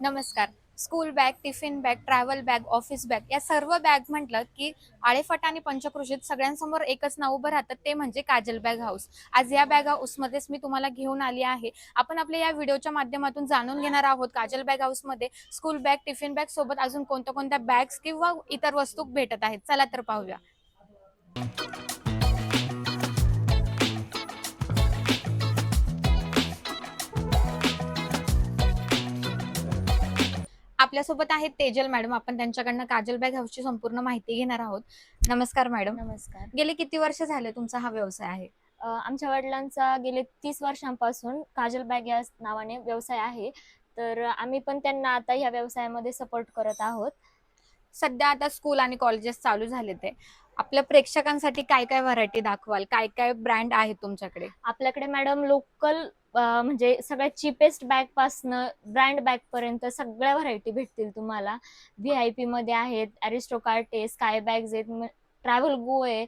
नमस्कार. School bag tiffin bag travel bag office bag या सर्व बॅग म्हटलं की आळेफाटा आणि पंचक्रोशीत सगळ्यांसमोर एकच नाव उभं राहतं ते म्हणजे काजल बॅग हाऊस आज या बॅग हाऊसमध्येच मी तुम्हाला घेऊन आली आहे. आपण आपल्या या व्हिडिओच्या माध्यमातून जाणून घेणार आहोत काजल बॅग हाऊसमध्ये स्कूल बॅग टिफिन बॅग सोबत अजून कोणत्या कोणत्या बॅग्स किंवा इतर वस्तू भेटत आहेत. चला तर पाहूया. आपल्यासोबत आहेत तेजल मॅडम. आपण त्यांच्याकडनं काजल बॅग हाऊसची संपूर्ण माहिती घेणार आहोत. नमस्कार मॅडम. नमस्कार. गेले किती वर्ष झाले तुमचा हा व्यवसाय आहे? अ, आमच्या वडिलांचा गेले तीस वर्षांपासून काजल बॅग या नावाने व्यवसाय आहे. तर आम्ही पण त्यांना आता ह्या व्यवसायामध्ये सपोर्ट करत आहोत. सध्या आता स्कूल आणि कॉलेजेस चालू झाले ते आपल्या प्रेक्षकांसाठी काय काय व्हरायटी दाखवाल? काय काय ब्रँड आहेत तुमच्याकडे? आपल्याकडे मॅडम लोकल म्हणजे सगळ्यात चिपेस्ट बॅग पासनं ब्रँड बॅग पर्यंत सगळ्या व्हरायटी भेटतील तुम्हाला. व्ही आय पी मध्ये आहेत अरिस्टोकार्ट आहे स्काय बॅग्स आहेत ट्रॅव्हल गो आहे.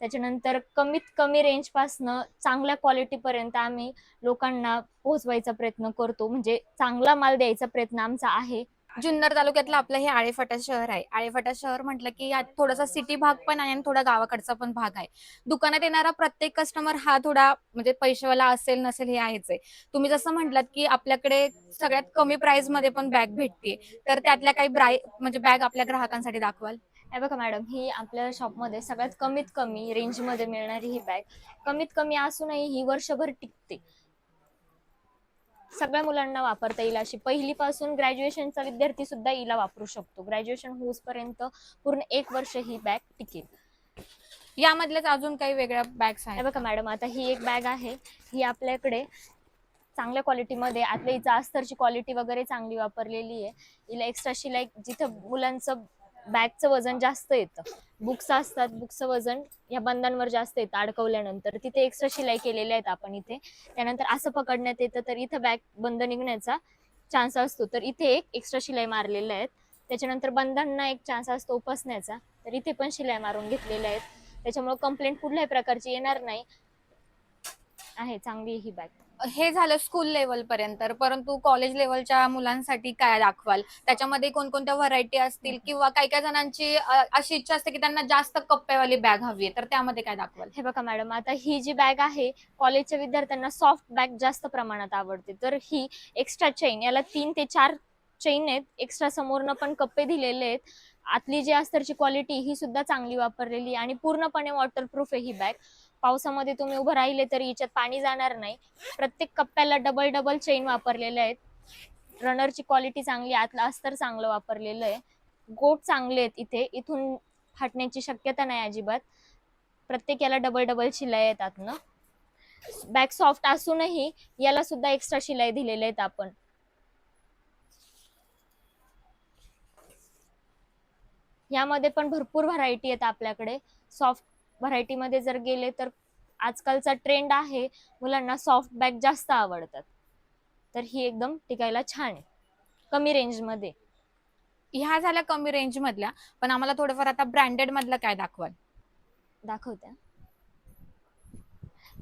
त्याच्यानंतर कमीत कमी रेंज पासनं चांगल्या क्वालिटी पर्यंत आम्ही लोकांना पोहोचवायचा प्रयत्न करतो. म्हणजे चांगला माल द्यायचा प्रयत्न आमचा आहे. जुन्नर तालुक्यातलं आपलं हे आळेफाटा शहर आहे. आळेफाटा शहर म्हटलं की यात थोडासा सिटी भाग पण आहे आणि थोडा गावाकडचा पण भाग आहे. दुकानात येणारा प्रत्येक कस्टमर हा थोडा म्हणजे पैशावाला असेल नसेल हे आहेच आहे. तुम्ही जसं म्हटलात की आपल्याकडे सगळ्यात कमी प्राइसमध्ये पण बॅग भेटते. तर त्यातल्या काही ब्राय म्हणजे बॅग आपल्या ग्राहकांसाठी दाखवाल. हे बघा मॅडम ही आपल्या शॉपमध्ये सगळ्यात कमीत कमी रेंजमध्ये मिळणारी ही बॅग कमीत कमी असूनही ही वर्षभर टिकते. सगळ्या मुलांना वापरता येईल अशी. पहिलीपासून ग्रॅज्युएशनचा विद्यार्थी सुद्धा हिला वापरू शकतो. ग्रॅज्युएशन होऊसपर्यंत पूर्ण एक वर्ष ही बॅग टिकेल. यामधल्याच अजून काही वेगळ्या बॅग्स आहेत बघा मॅडम आता ही एक बॅग आहे. ही आपल्याकडे चांगल्या क्वालिटीमध्ये आतल्या हिचा अस्तरची क्वालिटी वगैरे चांगली वापरलेली आहे. हिला एक्स्ट्रा शिलाई जिथं मुलांचं बॅगचं वजन जास्त येतं. बुक्स असतात बुक्सचं वजन या बंधांवर जास्त येतं अडकवल्यानंतर. तिथे एक्स्ट्रा शिलाई केलेल्या आहेत आपण इथे. त्यानंतर असं पकडण्यात येतं तर इथं बॅग बंद निघण्याचा चान्स असतो. तर इथे एक एक्स्ट्रा शिलाई मारलेल्या आहेत. त्याच्यानंतर बंधांना एक चान्स असतो उपसण्याचा. तर इथे पण शिलाई मारून घेतलेल्या आहेत. त्याच्यामुळे कंप्लेंट कुठल्याही प्रकारची येणार नाही. आहे चांगली ही बॅग हे झालं स्कूल लेवल पर्यंत परंतु कॉलेज लेवलच्या मुलांसाठी काय दाखवाल? त्याच्यामध्ये कोणकोणत्या व्हरायटी असतील? किंवा काही काही जणांची अ, अशी इच्छा असते की त्यांना जास्त कप्प्यावाली बॅग हवी आहे तर त्यामध्ये काय दाखवाल? हे बघा मॅडम आता ही जी बॅग आहे कॉलेजच्या विद्यार्थ्यांना सॉफ्ट बॅग जास्त प्रमाणात आवडते. तर ही एक्स्ट्रा चेन याला तीन ते चार चेन आहेत एक्स्ट्रा समोरनं पण कप्पे दिलेले आहेत. आतली जी अस्तरची क्वालिटी ही सुद्धा चांगली वापरलेली आणि पूर्णपणे वॉटरप्रूफ आहे ही बॅग पावसामध्ये तुम्ही उभं राहिले तरी हिच्यात पाणी जाणार नाही. प्रत्येक कप्प्याला डबल डबल चेन वापरलेले आहेत. रनरची क्वालिटी चांगली आहे, आतलं अस्तर चांगलं वापरलेलं आहे. गोट चांगले आहेत इथे. इथून फाटण्याची शक्यता नाही अजिबात. प्रत्येक याला डबल डबल शिलाई आहेत आतनं. बॅक सॉफ्ट असूनही याला सुद्धा एक्स्ट्रा शिलाई दिलेले आहेत आपण. यामध्ये पण भरपूर व्हरायटी आहेत आपल्याकडे. सॉफ्ट व्हरायटीमध्ये जर गेले तर आजकालचा ट्रेंड आहे मुलांना सॉफ्ट बॅग जास्त आवडतात. तर ही एकदम टिकायला छान आहे. कमी रेंजमध्ये ह्या झाल्या कमी रेंज मधल्या पण आम्हाला थोडंफार आता ब्रँडेड मधलं काय दाखवाल? दाखवत्या.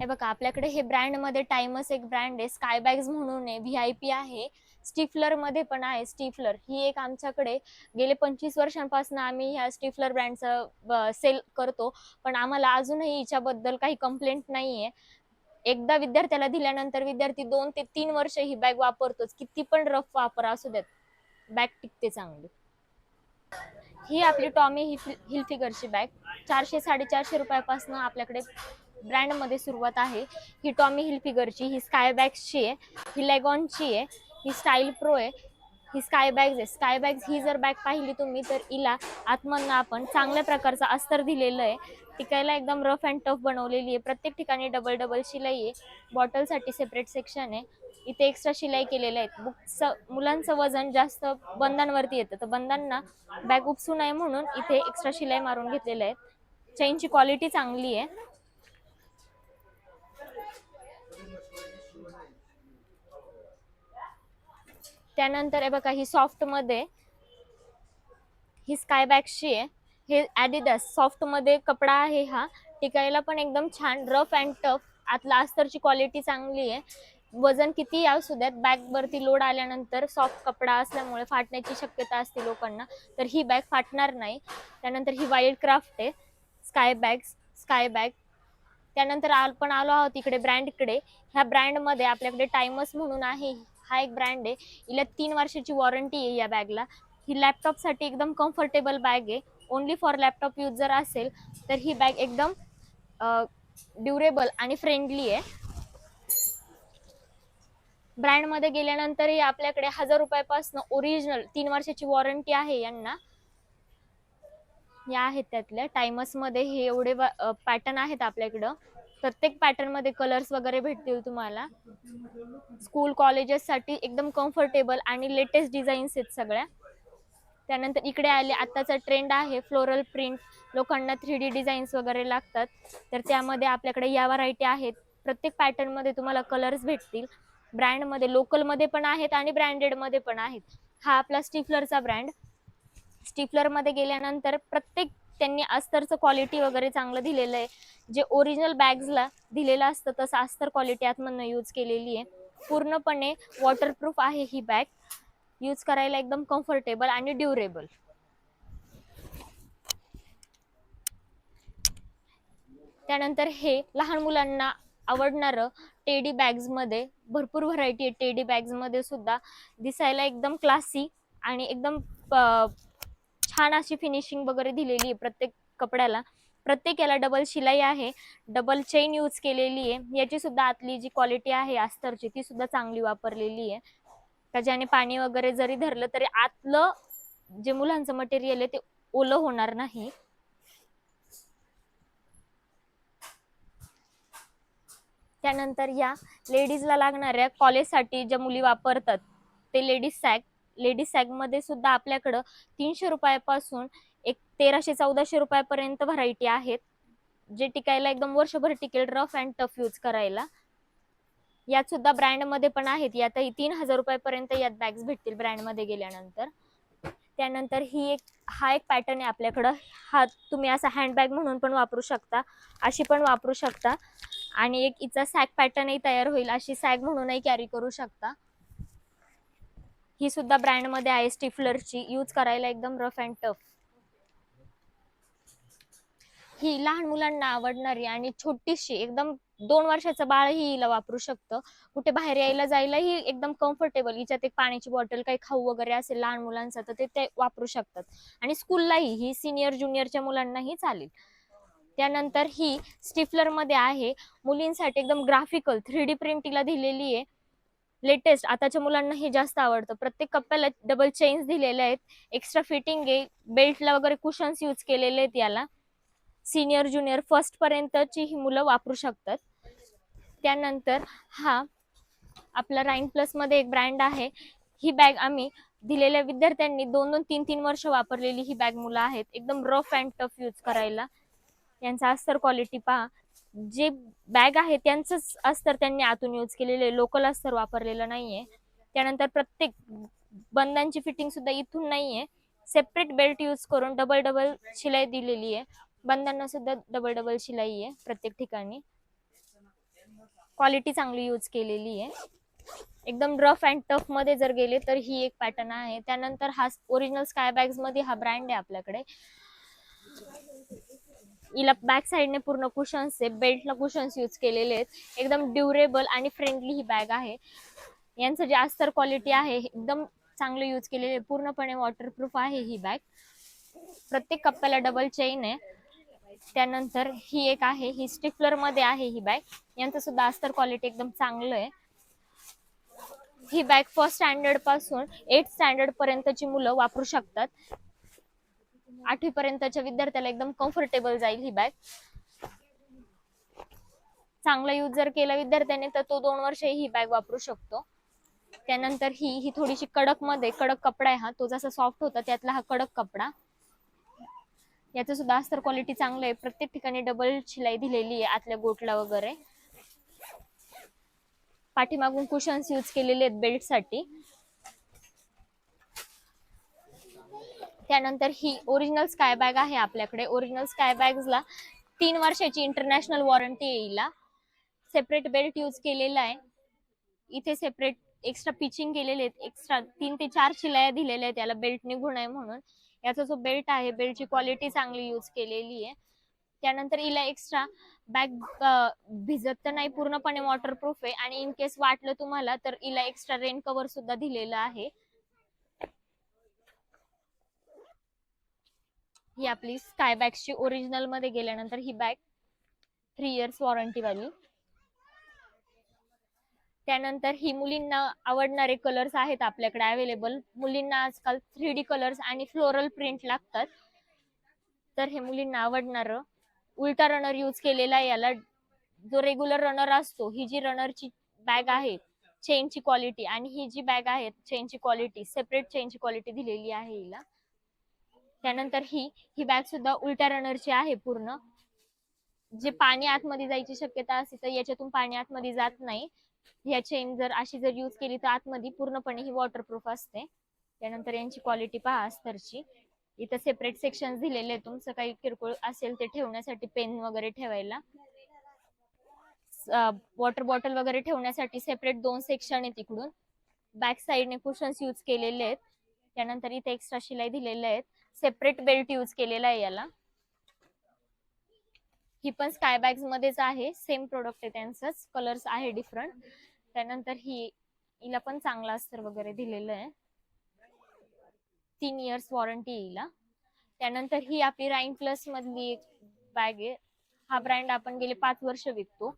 हे बघा आपल्याकडे हे ब्रँडमध्ये टाइमस एक ब्रँड आहे स्काय बॅग्स म्हणून आहे व्ही आय पी आहे स्टिफलरमध्ये पण आहे स्टिफलर. ही एक आमच्याकडे गेले पंचवीस वर्षांपासून आम्ही ह्या स्टिफलर ब्रँडचं सेल करतो. पण आम्हाला अजूनही हिच्याबद्दल काही कंप्लेंट नाहीये. एकदा विद्यार्थ्याला दिल्यानंतर विद्यार्थी दोन ते तीन वर्ष ही बॅग वापरतोच. किती पण रफ वापर असू देत बॅग टिकते चांगली. ही आपली टॉमी हिल हिल फिगरची बॅग चारशे साडेचारशे रुपयापासून आपल्याकडे ब्रँडमध्ये सुरुवात आहे. ही टॉमी हिल फिगरची ही स्काय बॅग्सची आहे ही लेगॉनची आहे ही स्टाईल प्रो आहे ही स्काय बॅग्स आहे. स्काय बॅग्स ही जर बॅग पाहिली तुम्ही तर हिला आतमधनं आपण चांगल्या प्रकारचं अस्तर दिलेलं आहे. टिकायला एकदम रफ अँड टफ बनवलेली आहे. प्रत्येक ठिकाणी डबल डबल शिलाई आहे. बॉटलसाठी सेपरेट सेक्शन आहे. इथे एक्स्ट्रा शिलाई केलेल्या आहेत. बुक्स मुलांचं वजन जास्त बंधांवरती येतं. तर बंधांना बॅग उपसू नये म्हणून इथे एक्स्ट्रा शिलाई मारून घेतलेल्या आहेत. चेनची क्वालिटी चांगली आहे. त्यानंतर हे बघा ही सॉफ्टमध्ये ही स्काय आहे. हे ॲडिडास सॉफ्टमध्ये कपडा आहे हा. टिकायला पण एकदम छान रफ अँड टफ आतला अस्तरची क्वालिटी चांगली आहे. वजन किती असू द्यात बॅग वरती लोड आल्यानंतर सॉफ्ट कपडा असल्यामुळे फाटण्याची शक्यता असते लोकांना. तर ही बॅग फाटणार नाही. त्यानंतर ही वाईल्ड क्राफ्ट आहे. स्काय बॅग स्काय बॅग त्यानंतर आपण आलो आहोत इकडे ब्रँडकडे ह्या ब्रँडमध्ये आपल्याकडे टायमस म्हणून आहे. हा एक ब्रँड आहे. हिला तीन वर्षाची वॉरंटी आहे या बॅगला ही लॅपटॉपसाठी एकदम कम्फर्टेबल बॅग आहे. ओन्ली फॉर लॅपटॉप यूज जर असेल तर ही बॅग एकदम ड्युरेबल आणि फ्रेंडली आहे. ब्रँडमध्ये गेल्यानंतरही आपल्याकडे हजार रुपयापासून ओरिजिनल तीन वर्षाची वॉरंटी आहे यांना. या आहेत त्यातल्या. टायमसमध्ये हे एवढे पॅटर्न आहेत आपल्याकडं. प्रत्येक पॅटर्नमध्ये कलर्स वगैरे भेटतील तुम्हाला. स्कूल कॉलेजेस साठी एकदम कम्फर्टेबल आणि लेटेस्ट डिझाईन्स आहेत सगळ्या. त्यानंतर इकडे आले आताचा ट्रेंड आहे फ्लोरल प्रिंट लोकांना थ्री डी डिझाईन्स वगैरे लागतात. तर त्यामध्ये आपल्याकडे या व्हरायटी आहेत. प्रत्येक पॅटर्नमध्ये तुम्हाला कलर्स भेटतील. ब्रँडमध्ये लोकलमध्ये पण आहेत आणि ब्रँडेडमध्ये पण आहेत. हा आपला स्टिफलरचा ब्रँड स्टिफलरमध्ये गेल्यानंतर प्रत्येक त्यांनी अस्तरचं क्वालिटी वगैरे चांगलं दिलेलं आहे. जे ओरिजिनल बॅग्सला दिलेलं असतं तसं अस्तर क्वालिटी आतमधनं यूज केलेली आहे. पूर्णपणे वॉटरप्रूफ आहे ही बॅग यूज करायला एकदम कम्फर्टेबल आणि ड्युरेबल त्यानंतर हे लहान मुलांना आवडणारं टेडी बॅग्समध्ये भरपूर व्हरायटी आहे टेडी बॅग्समध्ये सुद्धा. दिसायला एकदम क्लासी आणि एकदम प- छान अशी फिनिशिंग वगैरे दिलेली आहे प्रत्येक कपड्याला. प्रत्येक याला डबल शिलाई आहे डबल चेन यूज केलेली आहे. याची सुद्धा आतली जी क्वालिटी आहे अस्तरची ती सुद्धा चांगली वापरलेली आहे. का ज्याने पाणी वगैरे जरी धरलं तरी आतलं जे मुलांचं मटेरियल आहे ते ओलं होणार नाही. त्यानंतर या लेडीजला लागणाऱ्या कॉलेजसाठी ज्या मुली वापरतात ते लेडीज सॅक लेडीज सॅगमध्ये सुद्धा आपल्याकडं तीनशे रुपयापासून एक तेराशे चौदाशे रुपयापर्यंत व्हरायटी आहेत. जे टिकायला एकदम वर्षभर टिकेल रफ अँड टफ यूज करायला. यात सुद्धा ब्रँडमध्ये पण आहेत. यातही तीन हजार रुपयापर्यंत यात बॅग्स भेटतील ब्रँडमध्ये गेल्यानंतर. त्यानंतर ही एक हा एक पॅटर्न आहे आपल्याकडं. हा तुम्ही असा हँडबॅग म्हणून पण वापरू शकता. अशी पण वापरू शकता. आणि एक हिचा सॅग पॅटर्नही तयार होईल. अशी सॅग म्हणूनही कॅरी करू शकता. ही सुद्धा ब्रँडमध्ये आहे स्टिफलरची यूज करायला एकदम रफ अँड टफ ही लहान मुलांना आवडणारी आणि छोटीशी एकदम दोन वर्षाचं बाळही हिला वापरू शकतं. कुठे बाहेर यायला जायलाही एकदम कम्फर्टेबल हिच्यात एक पाण्याची बॉटल काही खाऊ वगैरे असेल लहान मुलांचं तर ते ते वापरू शकतात. आणि स्कूललाही ही सिनियर ज्युनियरच्या मुलांनाही चालेल. त्यानंतर ही स्टिफलरमध्ये आहे. मुलींसाठी एकदम ग्राफिकल थ्री डी प्रिंटिंगला दिलेली आहे लेटेस्ट आताच्या मुलांना हे जास्त आवडतं. प्रत्येक कप्प्याला डबल चेन्स दिलेले आहेत. एक्स्ट्रा फिटिंग आहे. बेल्टला वगैरे कुशन्स यूज केलेले आहेत याला. सिनियर ज्युनियर फर्स्ट पर्यंतची ही मुलं वापरू शकतात. त्यानंतर हा आपला राईन प्लसमध्ये एक ब्रँड आहे. ही बॅग आम्ही दिलेल्या विद्यार्थ्यांनी दोन दोन तीन तीन वर्ष वापरलेली ही बॅग मुलं आहेत. एकदम रफ अँड टफ यूज करायला. यांचा अस्तर क्वालिटी पहा. जे बॅग आहे त्यांचंच अस्तर त्यांनी आतून यूज केलेले लोकल अस्तर वापरलेलं नाहीये. त्यानंतर प्रत्येक बंदांची फिटिंग सुद्धा इथून नाहीये. सेपरेट बेल्ट यूज करून डबल डबल शिलाई दिलेली आहे. बंदांना सुद्धा डबल डबल शिलाई आहे प्रत्येक ठिकाणी. क्वालिटी चांगली यूज केलेली आहे. एकदम रफ अँड टफमध्ये जर गेले तर ही एक पॅटर्न आहे. त्यानंतर हा ओरिजिनल स्काय बॅग्समध्ये हा ब्रँड आहे आपल्याकडे. हिला बॅक साईडने पूर्ण कुशन्स आहे बेल्टला कुशन्स यूज केलेले आहेत. एकदम ड्युरेबल आणि फ्रेंडली ही बॅग आहे. यांचं जे अस्तर क्वालिटी आहे हे एकदम चांगलं यूज केलेले आहे. पूर्णपणे वॉटरप्रूफ आहे ही बॅग प्रत्येक कप्प्याला डबल चेन आहे. त्यानंतर ही एक आहे. ही स्टिफलरमध्ये आहे ही बॅग यांचं सुद्धा अस्तर क्वालिटी एकदम चांगलं आहे. ही बॅग फर्स्ट स्टँडर्डपासून एट स्टँडर्ड पर्यंतची मुलं वापरू शकतात. आठवी पर्यंतच्या विद्यार्थ्याला एकदम कम्फर्टेबल जाईल ही बॅग चांगला यूज जर केला विद्यार्थ्याने तर तो दोन वर्ष ही बॅग वापरू शकतो. त्यानंतर ही ही थोडीशी कडकमध्ये कडक कपडा आहे हा. तो जसा सॉफ्ट होता त्यातला हा कडक कपडा. याचं सुद्धा अस्तर क्वालिटी चांगलं आहे. प्रत्येक ठिकाणी डबल शिलाई दिलेली आहे आतल्या गोटला वगैरे. पाठीमागून कुशन्स यूज केलेले आहेत बेल्टसाठी. त्यानंतर ही ओरिजिनल स्काय बॅग आहे आपल्याकडे. ओरिजिनल स्काय बॅग्सला तीन वर्षाची इंटरनॅशनल वॉरंटी येईल. सेपरेट बेल्ट यूज केलेला आहे. इथे सेपरेट एक्स्ट्रा पिचिंग केलेले आहेत. एक्स्ट्रा तीन ते चार शिलाया दिलेल्या आहेत याला बेल्ट निघू नये म्हणून. याचा जो बेल्ट आहे बेल्टची क्वालिटी चांगली यूज केलेली आहे. त्यानंतर हिला एक्स्ट्रा बॅग भिजत तर नाही पूर्णपणे वॉटरप्रूफ आहे. आणि इन केस वाटलं तुम्हाला तर हिला एक्स्ट्रा रेन कव्हर सुद्धा दिलेलं आहे. ही आपली स्काय बॅगची ओरिजिनलमध्ये गेल्यानंतर ही बॅग थ्री इयर्स वॉरंटी वाली. त्यानंतर ही मुलींना आवडणारे कलर्स आहेत आपल्याकडे अवेलेबल मुलींना आजकाल थ्री डी कलर्स आणि फ्लोरल प्रिंट लागतात. तर हे मुलींना आवडणार उलटा रनर यूज केलेला आहे याला. जो रेग्युलर रनर असतो ही जी रनरची बॅग आहे चेनची क्वालिटी आणि ही जी बॅग आहे चेनची क्वालिटी सेपरेट चेनची क्वालिटी दिलेली आहे हिला. त्यानंतर ही ही बॅग सुद्धा उलट्या रनरची आहे पूर्ण. जे पाणी आतमध्ये जायची शक्यता असते तर याच्यातून पाणी आतमध्ये जात नाही. ह्या चेन जर अशी जर यूज केली तर आतमध्ये पूर्णपणे ही वॉटरप्रूफ असते. त्यानंतर यांची क्वालिटी पहा अस्तरची. इथं सेपरेट सेक्शन दिलेले आहेत तुमचं. काही किरकोळ असेल ते ठेवण्यासाठी पेन वगैरे ठेवायला. वॉटर बॉटल वगैरे ठेवण्यासाठी सेपरेट दोन सेक्शन आहेत तिकडून बॅक साईडने कुशन्स यूज केलेले आहेत. त्यानंतर इथे एक्स्ट्रा शिलाई दिलेल्या आहेत. सेपरेट बेल्ट यूज केलेला आहे याला. ही पण स्काय बॅग्स मध्येच आहे. सेम प्रोडक्ट आहे त्यांचंच. कलर्स आहे डिफरंट त्यानंतर ही हिला पण चांगला अस्तर वगैरे दिलेलं आहे. तीन इयर्स वॉरंटी हिला. त्यानंतर ही आपली राईन प्लस मधली एक बॅग आहे. हा ब्रँड आपण गेले पाच वर्ष विकतो.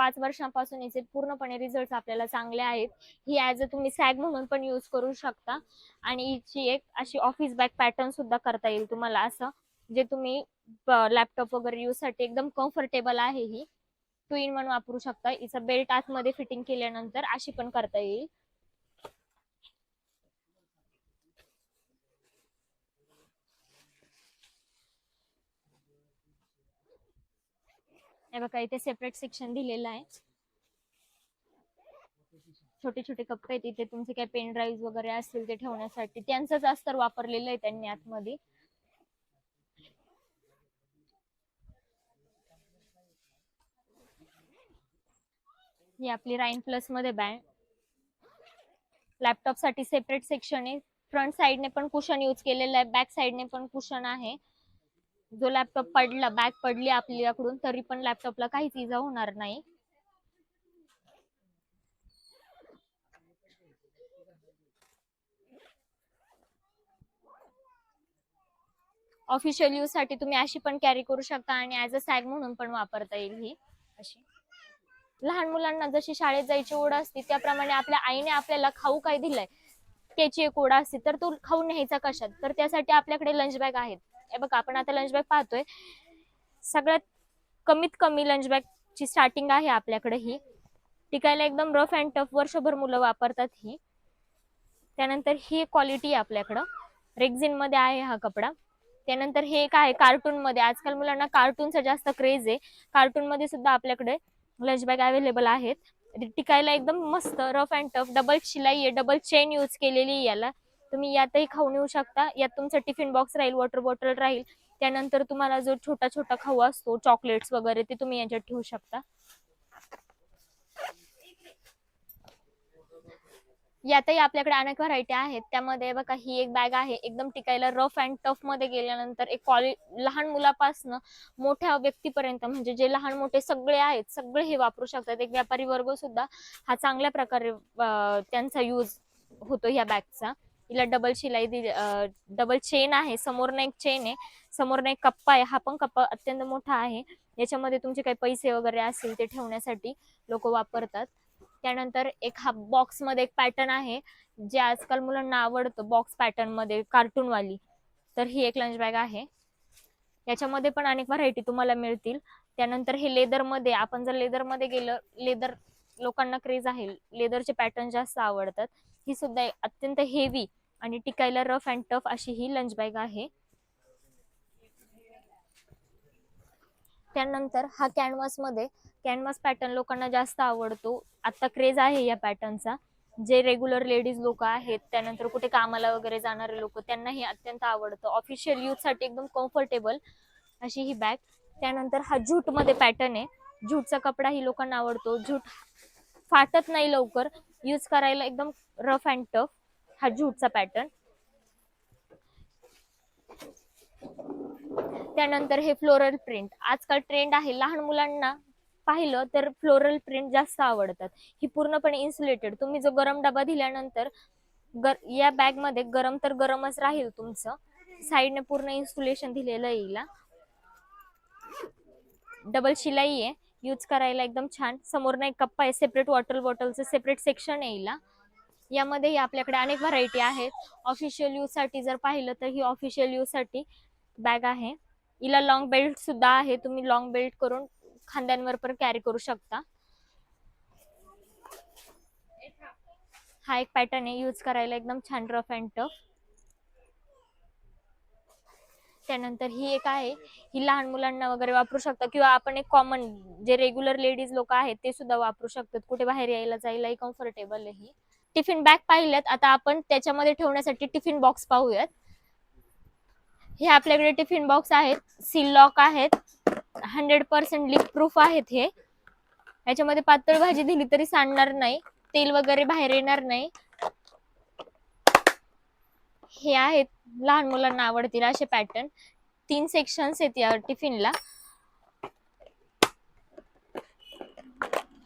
पाच वर्षांपासून याचे पूर्णपणे रिझल्ट आपल्याला चांगले आहेत. ही ऍज अ तुम्ही सॅग म्हणून पण यूज करू शकता. आणि हिची एक अशी ऑफिस बॅग पॅटर्न सुद्धा करता येईल तुम्हाला असं. जे तुम्ही लॅपटॉप वगैरे यूजसाठी एकदम कम्फर्टेबल आहे ही. टू इन वन वापरू शकता. हिचा बेल्ट आतमध्ये फिटिंग केल्यानंतर अशी पण करता येईल. हे बघा इथे सेपरेट सेक्शन दिलेलं आहे. छोटे छोटे कप्पे आहेत इथे तुमचे काही पेन ड्राईव्ह वगैरे असतील ते ठेवण्यासाठी. त्यांचंच अस्तर वापरलेलं आहे त्यांनी आतमध्ये. ही आपली राईन प्लसमध्ये बँड लॅपटॉपसाठी सेपरेट सेक्शन आहे. फ्रंट साइडने पण कुशन यूज केलेलं आहे बॅक साइडने पण कुशन आहे. जो लॅपटॉप पडला बॅग पडली आपल्याकडून तरी पण लॅपटॉपला काहीच इजा होणार नाही. ऑफिशियल यूजसाठी तुम्ही अशी पण कॅरी करू शकता आणि ऍज अ सॅग म्हणून पण वापरता येईल ही. अशी. लहान मुलांना जशी शाळेत जायची ओढ असते त्याप्रमाणे आपल्या आईने आपल्याला खाऊ काय दिलंय? त्याची एक ओढ असते तर तो खाऊ न्यायचा कशात? तर त्यासाठी आपल्याकडे लंच बॅग आहेत. हे बघा आपण आता लंच बॅग पाहतोय. सगळ्यात कमीत कमी लंच बॅग ची स्टार्टिंग आहे आपल्याकडे ही. टिकायला एकदम रफ अँड टफ वर्षभर मुलं वापरतात ही. त्यानंतर ही क्वालिटी आहे आपल्याकडं. रेक्झिनमध्ये आहे हा कपडा. त्यानंतर हे एक आहे कार्टून मध्ये. आजकाल मुलांना कार्टूनचा जास्त क्रेज आहे. कार्टून मध्ये सुद्धा आपल्याकडे लंच बॅग अवेलेबल आहेत. टिकायला एकदम मस्त रफ अँड टफ डबल शिलाई आहे डबल चेन यूज केलेली आहे याला. तुम्ही यातही खाऊन येऊ शकता. यात तुमचा टिफिन बॉक्स राहील वॉटर बॉटल राहील. त्यानंतर तुम्हाला जो छोटा छोटा खाऊ असतो चॉकलेट्स वगैरे ते तुम्ही याच्यात ठेवू शकता. यातही आपल्याकडे अनेक व्हरायटी आहेत. त्यामध्ये बघा ही एक बॅग आहे. एकदम टिकायला रफ अँड टफमध्ये गेल्यानंतर एक कॉलेज लहान मुलापासनं मोठ्या व्यक्तीपर्यंत म्हणजे जे लहान मोठे सगळे आहेत सगळे हे वापरू शकतात. एक व्यापारी वर्ग सुद्धा हा चांगल्या प्रकारे त्यांचा यूज होतो ह्या बॅगचा हिला डबल शिलाई दिली डबल चेन आहे समोरनं एक चेन आहे समोरनं एक कप्पा आहे हा पण कप्पा अत्यंत मोठा आहे. याच्यामध्ये तुमचे काही पैसे वगैरे असतील ते ठेवण्यासाठी लोक वापरतात. त्यानंतर एक हा बॉक्समध्ये एक पॅटर्न आहे जे आजकाल मुलांना आवडतं बॉक्स पॅटर्नमध्ये कार्टून वाली तर ही एक लंच बॅग आहे. याच्यामध्ये पण अनेक व्हरायटी तुम्हाला मिळतील. त्यानंतर हे लेदरमध्ये आपण जर लेदरमध्ये गेलं लेदर लोकांना क्रेज आहे. लेदरचे पॅटर्न जास्त आवडतात. ही सुद्धा अत्यंत हेवी आणि टिकायला रफ अँड टफ अशी ही लंच बॅग आहे. त्यानंतर हा कॅनव्हासमध्ये कॅनव्हास पॅटर्न लोकांना जास्त आवडतो. आता क्रेज आहे या पॅटर्नचा जे रेग्युलर लेडीज लोक आहेत त्यानंतर कुठे कामाला वगैरे जाणारे लोक त्यांना हे अत्यंत आवडतं. ऑफिशियल यूजसाठी एकदम कम्फर्टेबल अशी ही बॅग त्यानंतर हा जूटमध्ये पॅटर्न आहे. जूटचा कपडा ही लोकांना आवडतो. जूट फाटत नाही लवकर. यूज करायला एकदम रफ अँड टफ हा जूटचा पॅटर्न. त्यानंतर हे फ्लोरल प्रिंट. आजकाल ट्रेंड आहे लहान मुलांना पाहिलं तर फ्लोरल प्रिंट जास्त आवडतात. ही पूर्णपणे इन्सुलेटेड तुम्ही जो गरम डबा दिल्यानंतर गर या बॅगमध्ये गरम तर गरमच राहील तुमचं. साईडने पूर्ण इन्सुलेशन दिलेलं येईल डबल शिलाई आहे. यूज करायला एकदम छान. समोरनं एक कप्पा आहे. सेपरेट वॉटर बॉटलचं सेपरेट सेक्शन येईल यामध्येही आपल्याकडे अनेक व्हरायटी आहेत. ऑफिशियल यूजसाठी जर पाहिलं तर ही ऑफिशियल यूजसाठी बॅग आहे. हिला लॉंग बेल्ट सुद्धा आहे. तुम्ही लॉंग बेल्ट करून खांद्यांवर पण कॅरी करू शकता. हा एक पॅटर्न आहे. यूज करायला एकदम छान रफ अँड टफ त्यानंतर ही एक आहे. ही लहान मुलांना वगैरे वापरू शकता किंवा आपण एक कॉमन जे रेग्युलर लेडीज लोक आहेत ते सुद्धा वापरू शकतात. कुठे बाहेर यायला जायलाही कम्फर्टेबल आहे ही. टिफिन बॅग पाहिल्यात आता आपण त्याच्यामध्ये ठेवण्यासाठी टिफिन बॉक्स पाहूयात. हे आपल्याकडे टिफिन बॉक्स आहेत सील लॉक आहेत हंड्रेड पर्सेंट लिक प्रूफ आहेत हे. याच्यामध्ये पातळ भाजी दिली तरी सांडणार नाही तेल वगैरे बाहेर येणार नाही. हे आहेत लहान मुलांना आवडतील असे पॅटर्न तीन सेक्शन्स आहेत या टिफिनला.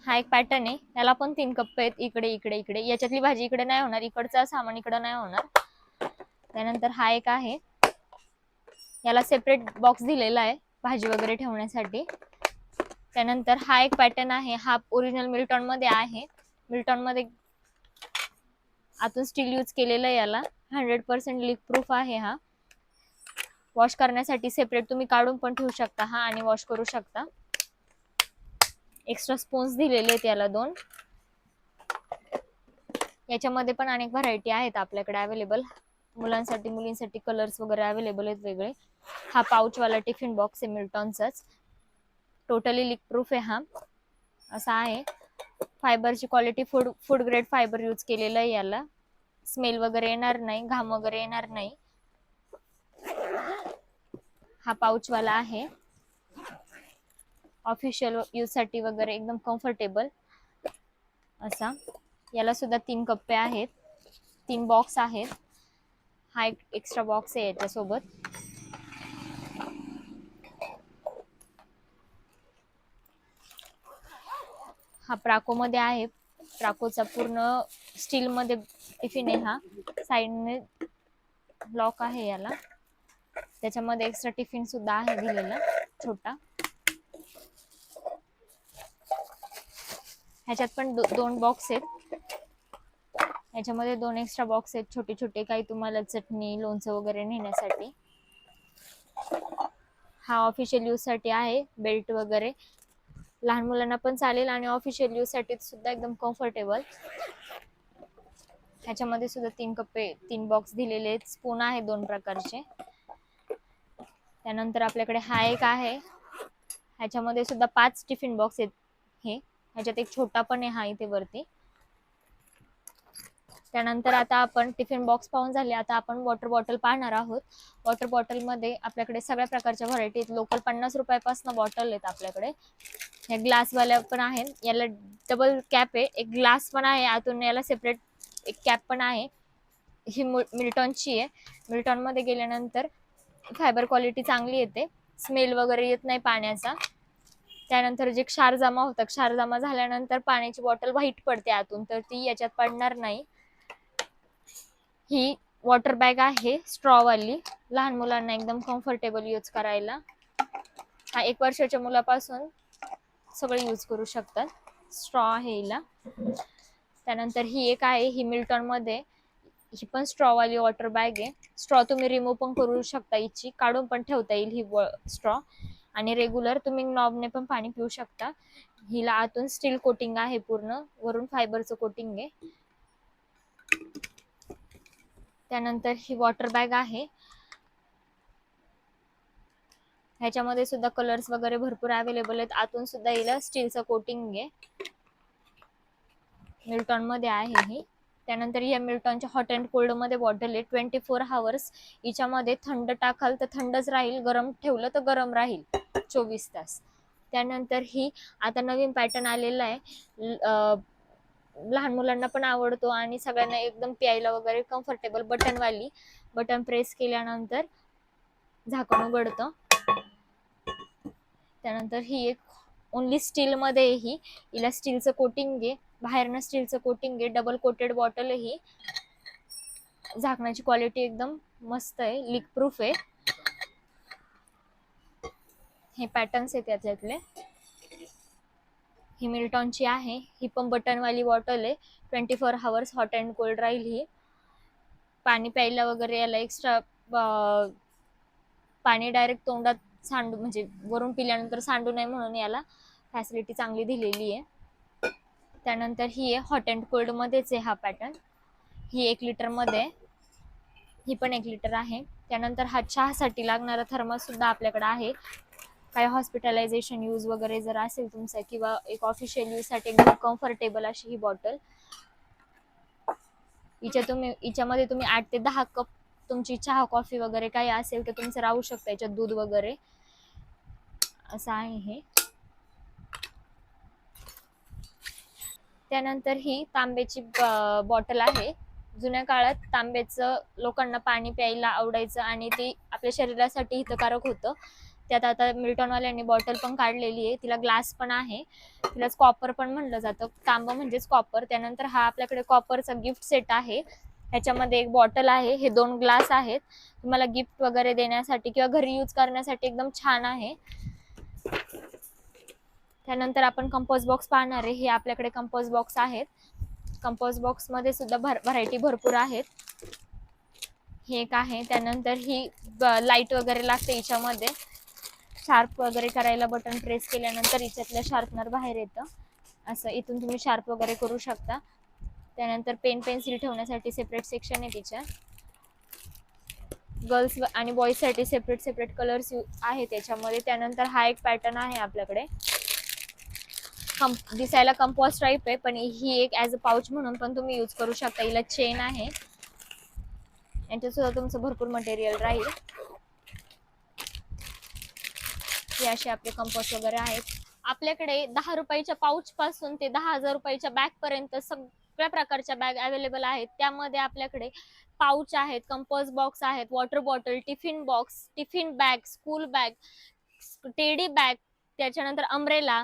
हा एक पॅटर्न आहे. याला पण तीन कप्पे आहेत. इकडे इकडे इकडे. याच्यातली भाजी इकडे नाही होणार. इकडचा सामान इकडे नाही होणार. त्यानंतर हा एक आहे. याला सेपरेट बॉक्स दिलेला आहे. भाजी वगैरे ठेवण्यासाठी. त्यानंतर हा एक पॅटर्न आहे. हा ओरिजिनल मिल्टॉनमध्ये आहे. मिल्टॉनमध्ये आतून स्टील यूज केलेलं आहे याला. हंड्रेड पर्सेंट लीक प्रूफ आहे हा. वॉश करण्यासाठी सेपरेट तुम्ही काढून पण ठेवू शकता हा आणि वॉश करू शकता. एक्स्ट्रा स्पून्स दिलेले आहेत याला दोन. याच्यामध्ये पण अनेक व्हरायटी आहेत आपल्याकडे अवेलेबल मुलांसाठी मुलींसाठी कलर्स वगैरे अवेलेबल आहेत वेगळे. हा पाऊचवाला टिफिन बॉक्स आहे मिल्टॉनचाच टोटली लिक प्रूफ आहे हा. असा आहे. फायबरची quality food food grade fiber use केलेलं आहे याला. स्मेल वगैरे येणार नाही घाम वगैरे येणार नाही. हा पाऊचवाला आहे. ऑफिशियल यूजसाठी वगैरे एकदम कम्फर्टेबल असा. याला सुद्धा तीन कप्पे आहेत. तीन बॉक्स आहेत. हा एक एक्स्ट्रा बॉक्स आहे याच्यासोबत. हा प्राकोमध्ये आहे. प्राकोचा पूर्ण स्टील मध्ये टिफिन आहे हा. साईडने लॉक आहे याला. त्याच्यामध्ये एक्स्ट्रा टिफिन सुद्धा आहे दिलेला. छोटा. ह्याच्यात पण दो- दोन बॉक्स आहेत. ह्याच्यामध्ये दोन एक्स्ट्रा बॉक्स आहेत छोटे छोटे काही तुम्हाला चटणी लोणचं वगैरे नेण्यासाठी. हा ऑफिशियल यूजसाठी आहे बेल्ट वगैरे. लहान मुलांना पण चालेल आणि ऑफिशियल यूजसाठी सुद्धा एकदम कम्फर्टेबल ह्याच्यामध्ये सुद्धा तीन कप्पे तीन बॉक्स दिलेले आहेत. स्पून आहे दोन प्रकारचे. त्यानंतर आपल्याकडे हा एक आहे. ह्याच्यामध्ये सुद्धा पाच टिफिन बॉक्स आहेत. ह्याच्यात एक छोटा पण आहे हा इथे वरती. त्यानंतर आता आपण टिफिन बॉक्स पाहून झाले. आता आपण वॉटर बॉटल पाहणार आहोत. वॉटर बॉटलमध्ये आपल्याकडे सगळ्या प्रकारच्या व्हरायटी आहेत लोकल पन्नास रुपयापासून बॉटल आहेत आपल्याकडे. ह्या ग्लासवाल्या पण आहेत. याला डबल कॅप आहे. एक ग्लास पण आहे. आतून याला सेपरेट एक कॅप पण आहे. ही मिल्टॉनची आहे. मिल्टॉनमध्ये गेल्यानंतर फायबर क्वालिटी चांगली येते. स्मेल वगैरे येत नाही पाण्याचा. त्यानंतर जे क्षार जमा होतं क्षार जमा झाल्यानंतर पाण्याची बॉटल व्हाईट पडते आतून तर ती याच्यात पडणार नाही. ही वॉटर बॅग आहे स्ट्रॉ वाली लहान मुलांना एकदम कम्फर्टेबल यूज करायला. हा एक वर्षाच्या मुलापासून सगळे यूज करू शकतात. स्ट्रॉ आहे हिला. त्यानंतर ही एक आहे ही मिल्टॉनमध्ये ही पण स्ट्रॉ वाली वॉटर बॅग आहे. स्ट्रॉ तुम्ही रिमूव्ह पण करू शकता हिची. काढून पण ठेवता येईल ही स्ट्रॉ. आणि रेग्युलर तुम्ही नॉबने पण पाणी पिऊ शकता. हिला आतून स्टील कोटिंग आहे पूर्ण. वरून फायबरचं कोटिंग आहे. त्यानंतर ही वॉटर बॅग आहे. ह्याच्यामध्ये सुद्धा कलर्स वगैरे भरपूर अवेलेबल आहेत. आतून सुद्धा हिला स्टीलचं कोटिंग आहे. मिल्टॉनमध्ये आहे ही. त्यानंतर या मिल्टॉनच्या हॉट अँड कोल्डमध्ये बॉटल आहे. ट्वेंटी फोर हावर्स हिच्यामध्ये थंड टाकाल तर थंडच राहील गरम ठेवलं तर गरम राहील. चोवीस तास. त्यानंतर ही आता नवीन पॅटर्न आलेला आहे. लहान मुलांना पण आवडतो आणि सगळ्यांना एकदम प्यायला वगैरे कम्फर्टेबल बटनवाली. बटन प्रेस केल्यानंतर झाकण उघडतं. त्यानंतर ही एक ओनली स्टीलमध्ये ही हिला स्टीलचं कोटिंग आहे बाहेरनं स्टीलचं कोटिंग आहे डबल कोटेड बॉटल ही झाकणाची क्वालिटी एकदम मस्त आहे लीक प्रूफ आहे. हे पॅटर्न्स आहेत त्याच्यातले ही मिल्टॉनची आहे ही पण बटनवाली बॉटल आहे. Twenty four hours hot and cold राहील ही. पाणी प्यायला वगैरे याला एक्स्ट्रा पाणी डायरेक्ट तोंडात सांडू म्हणजे वरून पिल्यानंतर सांडू नये म्हणून याला फॅसिलिटी चांगली दिलेली आहे. त्यानंतर ही आहे हॉट अँड कोल्डमध्येच आहे हा पॅटर्न ही एक लिटरमध्ये आहे. ही पण एक लिटर आहे. त्यानंतर हा चहासाठी लागणारा थर्मस सुद्धा आपल्याकडे आहे. काही हॉस्पिटलायझेशन यूज वगैरे जर असेल तुमचा किंवा एक ऑफिशियल यूजसाठी एकदम कम्फर्टेबल अशी ही बॉटल हिच्या तुम्ही हिच्यामध्ये तुम्ही आठ ते दहा कप तुमची चहा कॉफी वगैरे काही असेल तर तुमचं राहू शकतं याच्यात दूध वगैरे. असं आहे हे. त्यानंतर ही तांब्याची बॉटल आहे. जुन्या काळात तांब्याचं लोकांना पाणी प्यायला आवडायचं आणि ती आपल्या शरीरासाठी हितकारक होतं. त्यात आता मिल्टॉनवाल्यांनी बॉटल पण काढलेली आहे. तिला ग्लास पण आहे. तिलाच कॉपर पण म्हणलं जातं. तांब म्हणजेच कॉपर त्यानंतर हा आपल्याकडे कॉपरचा गिफ्ट सेट आहे. ह्याच्यामध्ये एक बॉटल आहे. हे दोन ग्लास आहेत. तुम्हाला गिफ्ट वगैरे देण्यासाठी किंवा घरी यूज करण्यासाठी एकदम छान आहे. त्यानंतर आपण कंपोज बॉक्स पाहणार आहे. हे आपल्याकडे कंपोज बॉक्स आहेत. कंपोज बॉक्समध्ये सुद्धा भर व्हरायटी भरपूर आहेत. हे एक आहे. त्यानंतर ही लाइट वगैरे लागते हिच्यामध्ये. शार्प वगैरे करायला बटन प्रेस केल्यानंतर हिच्यातलं शार्पनर बाहेर येतं. असं इथून तुम्ही शार्प वगैरे करू शकता. त्यानंतर पेन पेन्सिल ठेवण्यासाठी सेपरेट सेक्शन आहे तिच्या. गर्ल्स आणि बॉईजसाठी सेपरेट सेपरेट कलर्स आहे त्याच्यामध्ये. त्यानंतर हा एक पॅटर्न आहे आपल्याकडे. कम दिसायला कंपॉस्ट टाईप आहे पण ही एक ॲज अ पाऊच म्हणून पण तुम्ही यूज करू शकता. हिला चेन आहे. यांच्यासुद्धा तुमचं भरपूर मटेरियल राहील. हे असे आपले कंपोस्ट वगैरे आहेत. आपल्याकडे दहा रुपयाच्या पाऊच पासून ते दहा हजार रुपयाच्या बॅग पर्यंत सगळ्या प्रकारच्या बॅग अवेलेबल आहेत. त्यामध्ये आपल्याकडे पाऊच आहेत कंपस बॉक्स आहेत water bottle tiffin box tiffin bag school bag teddy bag त्याच्यानंतर अम्ब्रेला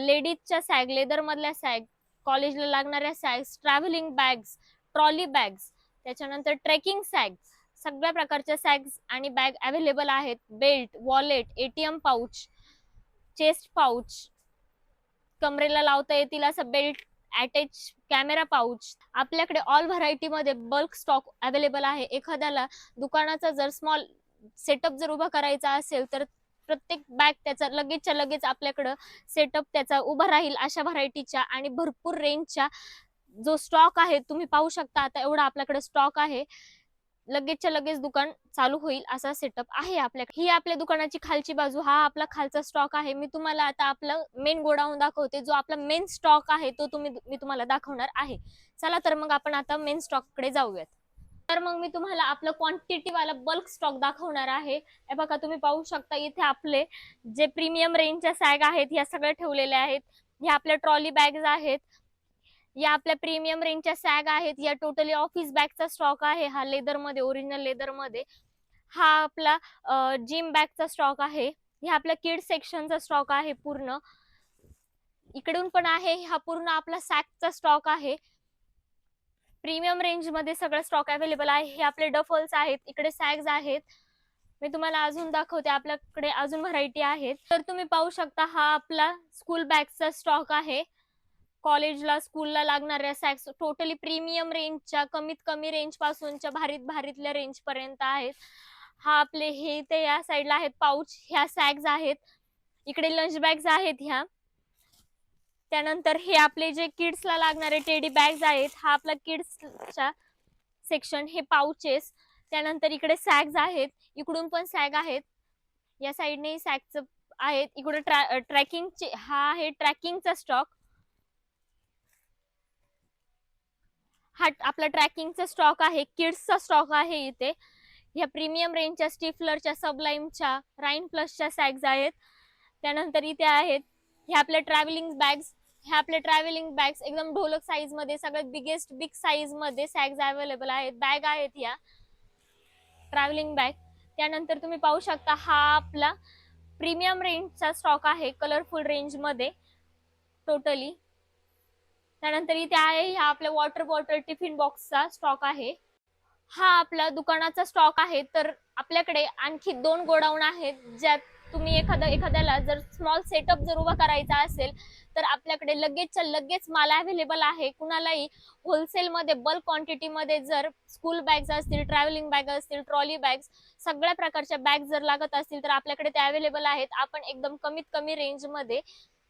लेडीजच्या सॅग लेदर मधल्या सॅग कॉलेजला लागणाऱ्या सॅग्स ट्रॅव्हलिंग बॅग्स ट्रॉली बॅग्स त्याच्यानंतर ट्रेकिंग सॅग सगळ्या प्रकारच्या सॅग्स आणि बॅग अवेलेबल आहेत. Belt wallet ATM pouch chest pouch कमरेला लावता येतील असं बेल्ट अटॅच कॅमेरा पाऊच आपल्याकडे ऑल व्हरायटीमध्ये बल्क स्टॉक अवेलेबल आहे. एखाद्याला दुकानाचा जर स्मॉल सेटअप जर उभा करायचा असेल तर प्रत्येक बॅग त्याचा लगेचच्या लगेच आपल्याकडं सेटअप त्याचा उभा राहील अशा व्हरायटीच्या आणि भरपूर रेंजच्या जो स्टॉक आहे तुम्ही पाहू शकता. आता एवढा आपल्याकडे स्टॉक आहे. लगेचच्या लगेच दुकान चालू होईल असा सेटअप आहे आपल्याकडे. ही आपल्या दुकानाची खालची बाजू हा आपला खालचा स्टॉक आहे. मी तुम्हाला आता आपलं मेन गोडाऊन दाखवते. जो आपला मेन स्टॉक आहे तो तुम्ही मी तुम्हाला दाखवणार आहे. चला तर मग आपण आता मेन स्टॉककडे जाऊयात. तर मग मी तुम्हाला आपलं क्वांटिटी वाला बल्क स्टॉक दाखवणार आहे. हे बघा तुम्ही पाहू शकता इथे आपले जे प्रीमियम रेंजच्या सॅग आहेत ह्या सगळ्या ठेवलेल्या आहेत. ह्या आपल्या ट्रॉली बॅग्स आहेत. या आपल्या प्रीमियम रेंजच्या सॅग आहेत. या टोटली ऑफिस बॅगचा स्टॉक आहे. हा लेदरमध्ये ओरिजिनल लेदरमध्ये. हा आपला जिम बॅगचा स्टॉक आहे. ह्या आपल्या किड सेक्शनचा स्टॉक आहे पूर्ण. इकडून पण आहे. हा पूर्ण आपला सॅकचा स्टॉक आहे. प्रीमियम रेंजमध्ये सगळं स्टॉक अवेलेबल आहे. हे आपले डफल्स आहेत. इकडे सॅग्स आहेत. मी तुम्हाला अजून दाखवते. आपल्याकडे अजून व्हरायटी आहेत. तर तुम्ही पाहू शकता हा आपला स्कूल बॅगचा स्टॉक आहे. कॉलेजला स्कूलला लागणाऱ्या सॅक्स टोटली प्रीमियम रेंजच्या कमीत कमी रेंज पासूनच्या भारीत भारीतल्या रेंज पर्यंत आहेत. हा आपले हे ते या साईडला आहेत. पाऊच ह्या सॅग्स आहेत. इकडे लंच बॅग्स आहेत ह्या. त्यानंतर हे आपले जे किड्सला लागणारे टेडी बॅग्स आहेत हा आपला किड्सचा सेक्शन हे पाऊचेस त्यानंतर इकडे सॅग्स आहेत. इकडून पण सॅग आहेत. या साईडने सॅगचं आहेत. इकडे ट्रॅ ट्रॅकिंगचे हा आहे ट्रॅकिंगचा स्टॉक हा आपला ट्रॅकिंगचा स्टॉक आहे किड्सचा स्टॉक आहे इथे. ह्या प्रीमियम रेंजच्या स्टिफलरच्या सबलाईमच्या राईन प्लसच्या सॅग्ज आहेत. त्यानंतर इथे आहेत. ह्या आपल्या ट्रॅव्हलिंग बॅग्स ह्या आपल्या ट्रॅव्हलिंग बॅग्स एकदम ढोलक साईजमध्ये सगळ्यात बिगेस्ट बिग साईजमध्ये सॅग्ज सॅग्स अवेलेबल आहेत. बॅग आहेत या. Travelling bag. त्यानंतर तुम्ही पाहू शकता हा आपला प्रीमियम रेंजचा स्टॉक आहे कलरफुल रेंजमध्ये टोटली त्यानंतर इथे आहे हा आपल्या वॉटर बॉटल टिफिन बॉक्सचा स्टॉक आहे. हा आपला दुकानाचा स्टॉक आहे. तर आपल्याकडे आणखी दोन गोडाऊन आहेत ज्यात तुम्ही एखादा एखाद्याला जर स्मॉल सेटअप जर उभा करायचा असेल तर आपल्याकडे लगेचच्या लगेच माल अवेलेबल आहे. कुणालाही होलसेलमध्ये बल्क क्वांटिटीमध्ये जर स्कूल बॅग्स असतील ट्रॅव्हलिंग बॅग असतील ट्रॉली बॅग्स सगळ्या प्रकारच्या बॅग जर लागत असतील तर आपल्याकडे ते अवेलेबल आहेत. आपण एकदम कमीत कमी रेंजमध्ये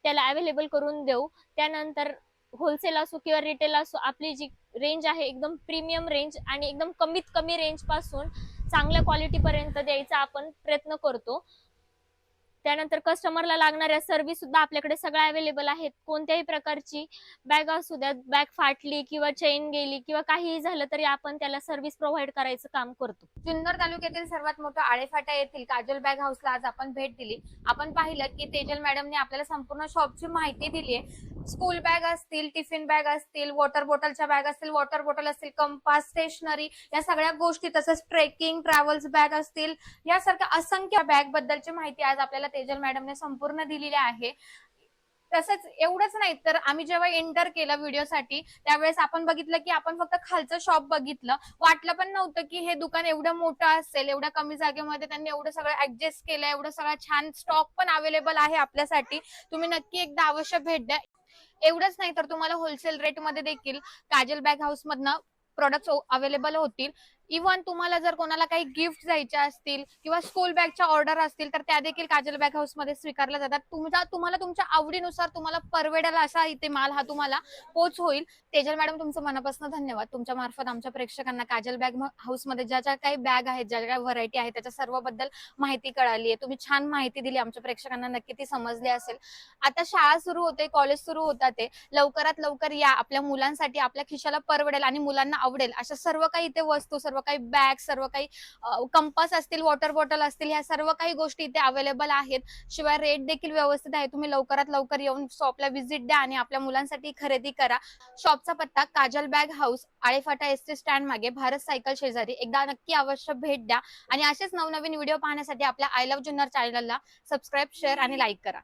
त्याला अवेलेबल करून देऊ. त्यानंतर होलसेल असो किंवा रिटेल असो आपली जी रेंज आहे एकदम प्रीमियम रेंज आणि एकदम कमीत कमी रेंजपासून चांगल्या क्वालिटी पर्यंत द्यायचा आपण प्रयत्न करतो. त्यानंतर कस्टमरला लागणाऱ्या सर्व्हिस सुद्धा आपल्याकडे सगळ्या अवेलेबल आहेत. कोणत्याही प्रकारची बॅग असू द्या बॅग फाटली किंवा चेन गेली किंवा काहीही झालं तरी आपण त्याला सर्व्हिस प्रोव्हाइड करायचं काम करतो. जुन्नर तालुक्यातील सर्वात मोठं आळेफाटा येथील काजल बॅग हाऊसला आज आपण भेट दिली. आपण पाहिलं की तेजल मॅडमने आपल्याला संपूर्ण शॉपची माहिती दिली आहे स्कूल बॅग असतील टिफिन बॅग असतील वॉटर बॉटलच्या बॅग असतील वॉटर बॉटल असतील कंपास स्टेशनरी या सगळ्या गोष्टी तसंच ट्रेकिंग ट्रॅव्हल्स बॅग असतील यासारख्या असंख्य बॅग बद्दलची माहिती आज आपल्याला तेजल मॅडमने संपूर्ण दिलेली आहे. तसंच एवढंच नाही तर आम्ही जेव्हा एंटर केलं व्हिडिओसाठी त्यावेळेस आपण बघितलं की आपण फक्त खालचं शॉप बघितलं. वाटलं पण नव्हतं की हे दुकान एवढं मोठं असेल एवढ्या कमी जागेमध्ये त्यांनी एवढं सगळं ऍडजस्ट केलं एवढं सगळं छान स्टॉक पण अवेलेबल आहे आपल्यासाठी. तुम्ही नक्की एकदा अवश्य भेट द्या. एवढंच नाही तर तुम्हाला होलसेल रेटमध्ये देखील काजल बॅग हाऊस मधनं प्रोडक्ट अवेलेबल होतील. इव्हन तुम्हाला जर कोणाला काही गिफ्ट द्यायच्या असतील किंवा स्कूल बॅगच्या ऑर्डर असतील तर त्या देखील काजल बॅग हाऊसमध्ये स्वीकारल्या जातात. तुमचा तुम्हाला तुमच्या आवडीनुसार तुम्हाला परवडेल असा इथे माल हा तुम्हाला पोच होईल. तेजल मॅडम तुमचं मनापासून धन्यवाद. तुमच्या मार्फत आमच्या प्रेक्षकांना काजल बॅग हाऊसमध्ये ज्या ज्या काही बॅग आहेत ज्या ज्या व्हरायटी आहेत त्याच्या सर्वबद्दल माहिती कळाली आहे. तुम्ही छान माहिती दिली आमच्या प्रेक्षकांना. नक्की ती समजली असेल. आता शाळा सुरू होते कॉलेज सुरू होतात ते. लवकरात लवकर या. आपल्या मुलांसाठी आपल्या खिशाला परवडेल आणि मुलांना आवडेल अशा सर्व काही इथे वस्तू सर्व काही बॅग सर्व काही कंपास असतील वॉटर बॉटल असतील ह्या सर्व काही गोष्टी इथे अवेलेबल आहेत. शिवाय रेट देखील व्यवस्थित आहे. तुम्ही लवकरात लवकर येऊन शॉपला व्हिजिट द्या आणि आपल्या मुलांसाठी खरेदी करा. शॉपचा पत्ता Kajal bag house Alephata S T stand मागे भारत सायकल शेजारी. एकदा नक्की अवश्य भेट द्या. आणि असेच नवनवीन व्हिडिओ पाहण्यासाठी आपल्या आय लव्ह जुन्नर चॅनलला सबस्क्राईब शेअर आणि लाईक करा.